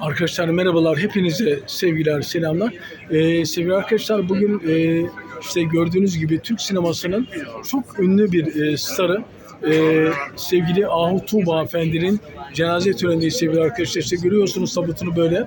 Arkadaşlar merhabalar, hepinize sevgiler, selamlar. Ee, sevgili arkadaşlar bugün e, işte gördüğünüz gibi Türk sinemasının çok ünlü bir e, starı e, sevgili Ahu Tuğba Efendi'nin cenaze törenindeyiz sevgili arkadaşlar. İşte görüyorsunuz tabutunu böyle.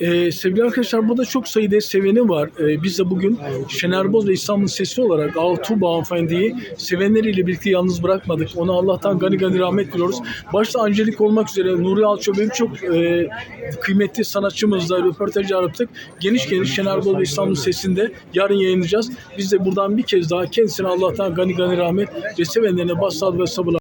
Ee, sevgili arkadaşlar burada çok sayıda seveni var. Ee, biz de bugün Şener Boz ve İstanbul Sesi olarak Altuğba hanımefendiyi sevenleriyle birlikte yalnız bırakmadık. Ona Allah'tan gani gani rahmet diliyoruz. Başta Angelik olmak üzere Nuri Alço ve birçok e, kıymetli sanatçımızla röportaj yaptık. Geniş geniş Şener Boz ve İstanbul Sesi'nde yarın yayınlayacağız. Biz de buradan bir kez daha kendisine Allah'tan gani gani rahmet ve sevenlerine başsağlık ve sabırlar